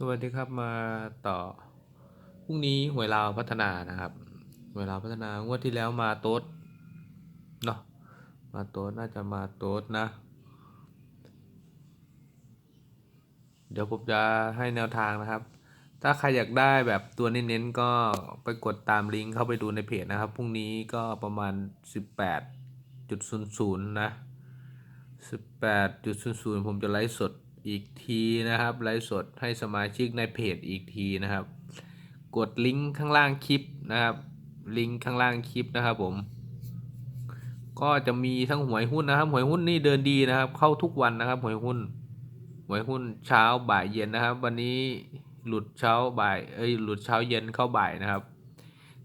สวัสดีครับมาต่อพรุ่งนี้หวยลาวพัฒนานะครับหวยลาวพัฒนางวดที่แล้วมาโต๊ดเนาะมาโต๊ดน่าจะมาโต๊ดนะ เดี๋ยวผมจะให้แนวทางนะครับ ถ้าใครอยากได้แบบตัวเน้นๆก็ไปกดตามลิงก์เข้าไปดูในเพจนะครับพรุ่งนี้ก็ประมาณ 18.00นะ18.00 ผมจะไลฟ์สด อีกทีนะครับ ไลฟ์สดให้สมาชิกในเพจอีกทีนะครับ กดลิงก์ข้างล่างคลิปนะครับ ลิงก์ข้างล่างคลิปนะครับผม ก็จะมีทั้งหวยหุ้นนะครับหวยหุ้นนี่เดินดีนะครับ เข้าทุกวันนะครับหวยหุ้นหวยหุ้นเช้าบ่ายเย็นนะครับ วันนี้หลุดเช้าบ่ายเอ้ยหลุดเช้าเย็นเข้าบ่ายนะครับ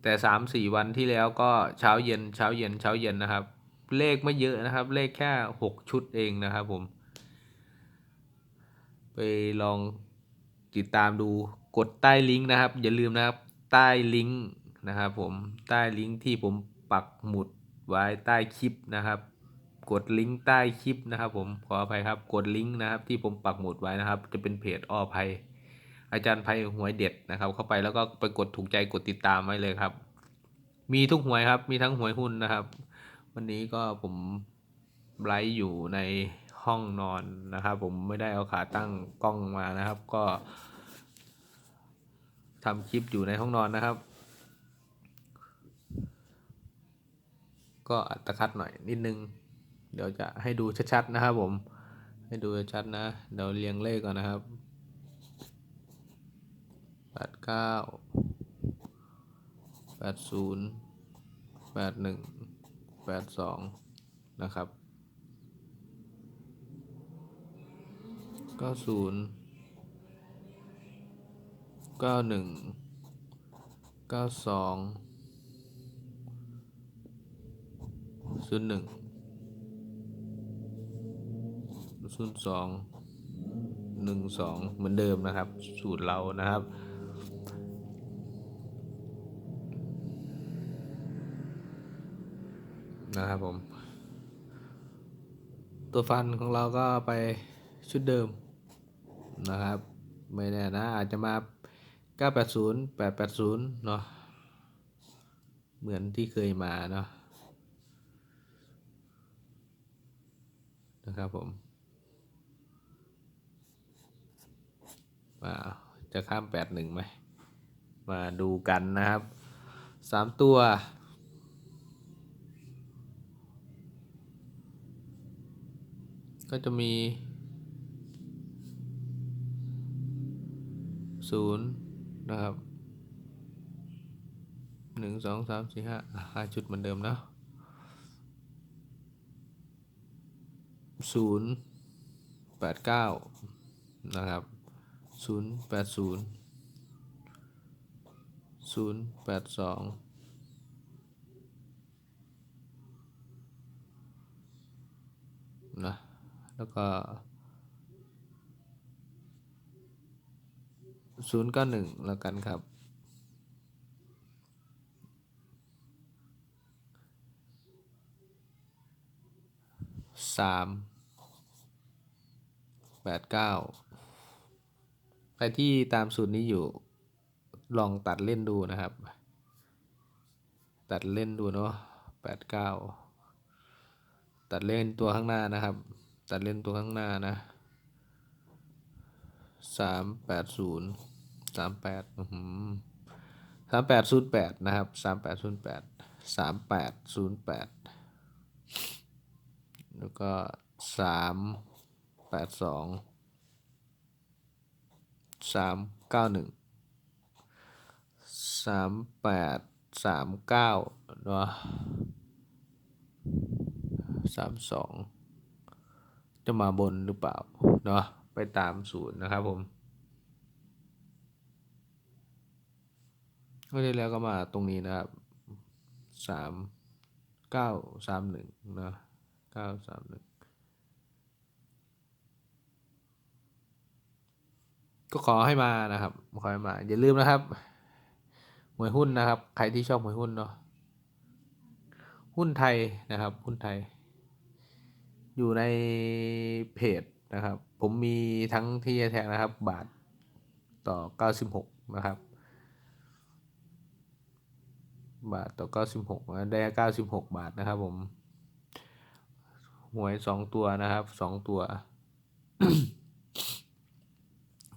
แต่สามสี่วันที่แล้วก็เช้าเย็นเช้าเย็นเช้าเย็นนะครับ เลขไม่เยอะนะครับ เลขแค่หกชุดเองนะครับผม ไปลองติดตามดูกดใต้ลิงก์นะครับ อย่าลืมนะครับใต้ลิงก์นะครับผมใต้ลิงก์ที่ผมปักหมุดไว้ใต้คลิปนะครับ กดลิงก์ใต้คลิปนะครับ ผมขออภัยครับกดลิงก์นะครับ ที่ผมปักหมุดไว้นะครับ จะเป็นเพจอ้อภัยอาจารย์ภัยหวยเด็ดนะครับ เข้าไปแล้วก็ไปกดถูกใจกดติดตามไว้เลยครับ มีทุกหวยครับ มีทั้งหวยหุ้นนะครับ วันนี้ก็ผมไลฟ์อยู่ใน ห้องนอนนะครับ ผมไม่ได้เอาขาตั้งกล้องมานะครับ ก็ทำคลิปอยู่ในห้องนอนนะครับ ก็อัตคัดหน่อยนิดนึง เดี๋ยวจะให้ดูชัดๆนะครับผม ให้ดูชัดนะเดี๋ยวเรียงเลขก่อนนะครับแปดเก้าแปดศูนย์แปดหนึ่งแปดสองนะครับ เก้าศูนย์เก้าหนึ่งเก้าสองศูนย์หนึ่งศูนย์สองหนึ่งสองเหมือนเดิมนะครับ สูตรเรานะครับ นะครับผม ตัวฟันของเราก็ไปชุดเดิม นะครับ ไม่แน่นะ อาจจะมา 980 880 เนาะเหมือนที่เคยมาเนาะนะครับผมมาจะข้าม 81ไหม มาดูกันนะครับ 3 ตัวก็จะมี ศูนย์นะครับหนึ่งสองสามสี่ห้าห้าชุดเหมือนเดิมนะศูนย์แปดเก้านะครับศูนย์แปดศูนย์ศูนย์แปดสองนะแล้วก็ ศูนย์เก้าหนึ่งแล้วกันครับ สามแปดเก้าใครที่ตามสูตรนี้อยู่ลองตัดเล่นดูนะครับ ตัดเล่นดูเนาะแปดเก้าตัดเล่นตัวข้างหน้านะครับ ตัดเล่นตัวข้างหน้านะสามแปดศูนย์ สามแปดสามแปดศูนย์แปดนะครับสามแปดศูนย์แปดสามแปดศูนย์แปดแล้วก็สามแปดสองสามเก้าหนึ่งสามแปดสามเก้าเนาะสามสองจะมาบนหรือเปล่าเนาะไปตามสูตรนะครับผม ก็ได้แล้วก็มาตรงนี้นะครับสามเก้าสามหนึ่งนะเก้าสามหนึ่งก็ขอให้มานะครับ ขอให้มา อย่าลืมนะครับหวยหุ้นนะครับ ใครที่ชอบหวยหุ้นเนาะหุ้นไทยนะครับ หุ้นไทย อยู่ในเพจนะครับ ผมมีทั้งที่แท็กนะครับ บาทต่อเก้าสิบหกนะครับ บาทต่อเก้าสิบหกได้เก้าสิบหกบาทนะครับผม หวยสองตัวนะครับสองตัว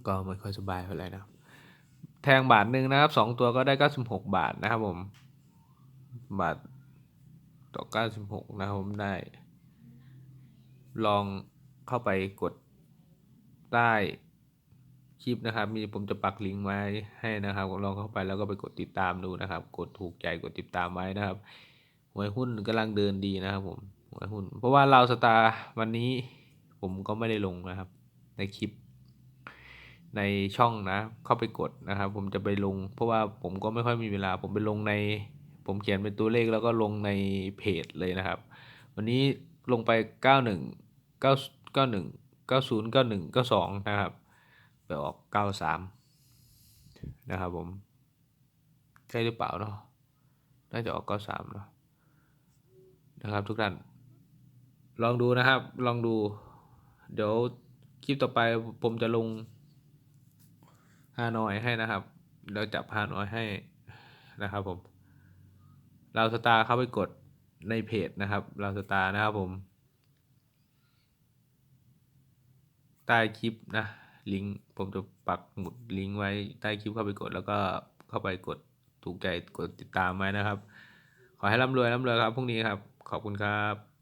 ก็ไม่ค่อยสบายเท่าไหร่นะแทงบาทหนึ่งนะครับสองตัวก็ได้เก้าสิบหกบาทนะครับผม บาทต่อเก้าสิบหกนะครับผมได้ ลองเข้าไปกดใต้ คลิปนะครับ มีผมจะปักลิงก์ไว้ให้นะครับ ลองเข้าไปแล้วก็ไปกดติดตามดูนะครับ กดถูกใจกดติดตามไว้นะครับหวยหุ้นกำลังเดินดีนะครับผมหวยหุ้น เพราะว่าเราสตาร์วันนี้ผมก็ไม่ได้ลงนะครับ ในคลิป ในช่องนะ เข้าไปกดนะครับ ผมจะไปลง เพราะว่าผมก็ไม่ค่อยมีเวลา ผมไปลงใน ผมเขียนเป็นตัวเลขแล้วก็ลงในเพจเลยนะครับ วันนี้ลงไป 91 9 91 90 91 92 นะครับ ไปออก 93 นะครับผม ใช่หรือเปล่าเนาะน่าจะออก 93 เนาะนะครับทุกท่าน ลองดูนะครับ ลองดู เดี๋ยวคลิปต่อไปผมจะลงฮานอยให้นะครับ เดี๋ยวจับฮานอยให้นะครับผม เราสตาร์เข้าไปกดในเพจนะครับ เราสตาร์นะครับผม ใต้คลิปนะ ลิงก์ผมจะปักหมุดลิงก์ไว้ใต้คลิปเข้าไปกด แล้วก็เข้าไปกดถูกใจกดติดตามไว้นะครับ ขอให้ร่ำรวยร่ำรวยครับพรุ่งนี้ครับ ขอบคุณครับ